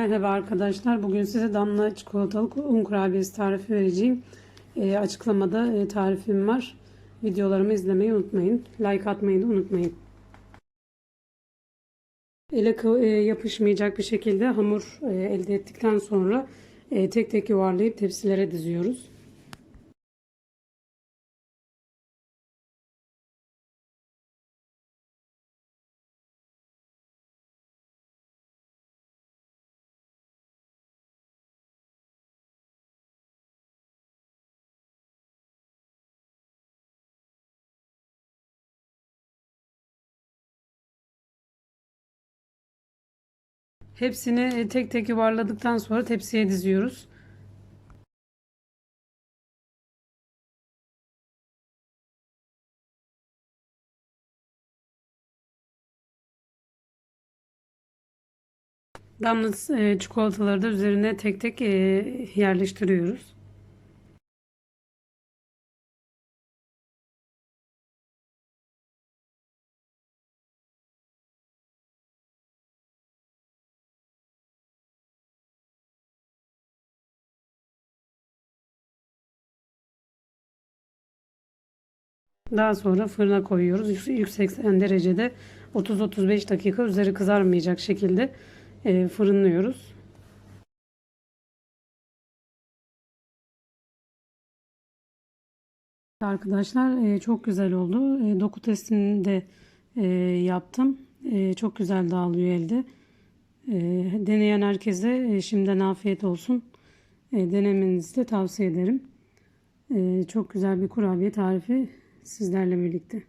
Merhaba arkadaşlar. Bugün size damla çikolatalı un kurabiyesi tarifi vereceğim. Ee, açıklamada e, tarifim var. Videolarımı izlemeyi unutmayın. Like atmayı da unutmayın. Ele e, yapışmayacak bir şekilde hamur e, elde ettikten sonra e, tek tek yuvarlayıp tepsilere diziyoruz. Hepsini e, tek tek yuvarladıktan sonra tepsiye diziyoruz. Damla e, çikolataları da üzerine tek tek e, yerleştiriyoruz. Daha sonra fırına koyuyoruz. Yük- Yüksek derecede 30-35 dakika üzeri kızarmayacak şekilde e, fırınlıyoruz. Arkadaşlar e, çok güzel oldu. E, doku testini de yaptım. Çok güzel dağılıyor elde. Deneyen herkese şimdiden afiyet olsun. Denemenizi de tavsiye ederim. Çok güzel bir kurabiye tarifi sizlerle birlikte.